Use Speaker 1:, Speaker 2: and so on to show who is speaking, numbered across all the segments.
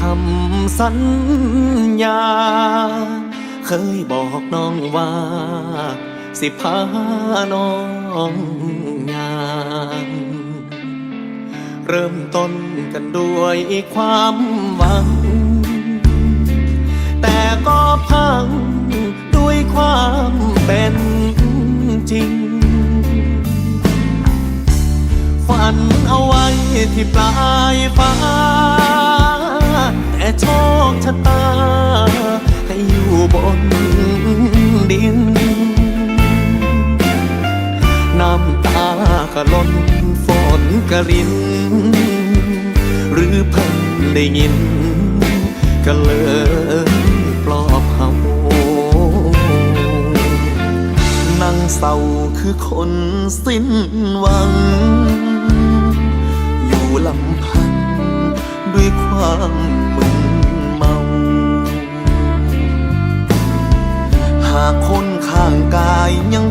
Speaker 1: คำสัญญา เคยบอกน้องว่า สิพาน้องงานเริ่มต้นกันด้วยความหวัง แต่ก็พังด้วยความเป็นจริง ฝันเอาไว้ที่ปลาย ก็ล้นฝนกระริน หรือเพิ่งได้ยิน ก็เลยปลอบเฮานั่งเศร้าคือคนสิ้นหวัง อยู่ลำพังด้วยความมึนเมา หากคนข้างกายยัง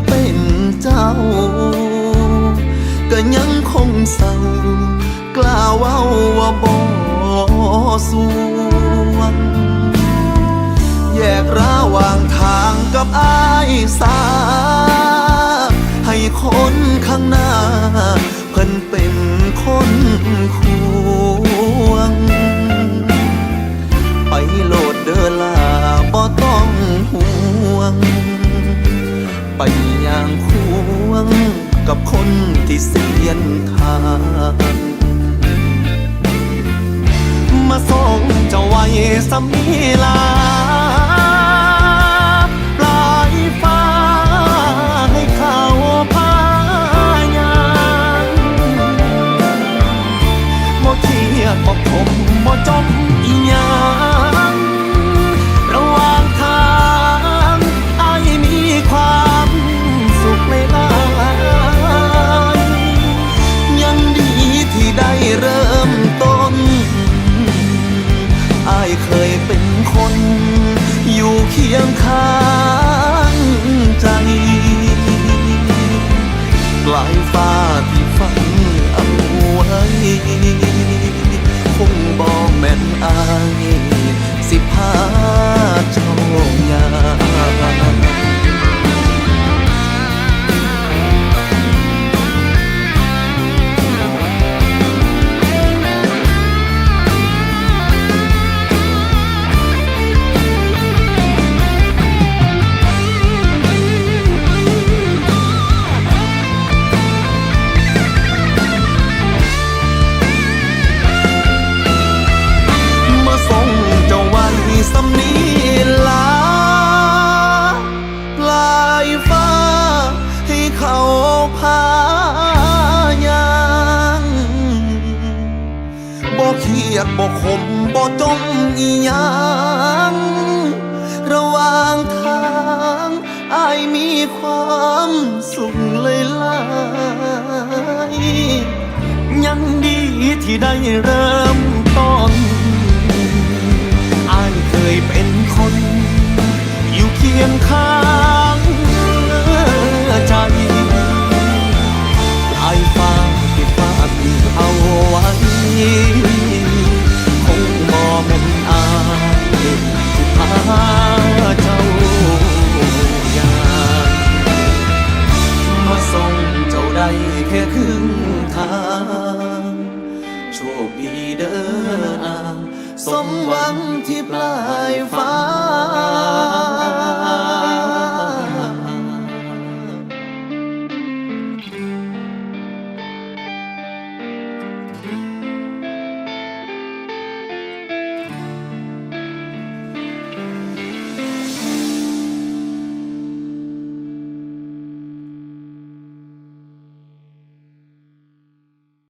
Speaker 1: ศร้ากล่าเว้าว่าบ่สวงแยกระหว่างทางกับอายสาให้คนข้างหน้ กับคนที่เสียนทางมาส่งเจ้าไว้สำนีลาายฟ้าที่ฝันเอาไว้ คงบอกแม่นอาย ยดบ่ขมบ่จมอีหยังระหว่างทางอายมีความสุขเลยลายยังดีที่ได้เริ่มต้นอายเคยเป็นคน อยู่เคียงข้างใจปลายฟ้าที่ฟ้าที่เอาไว้ สมหวังที่ปลายฟ้า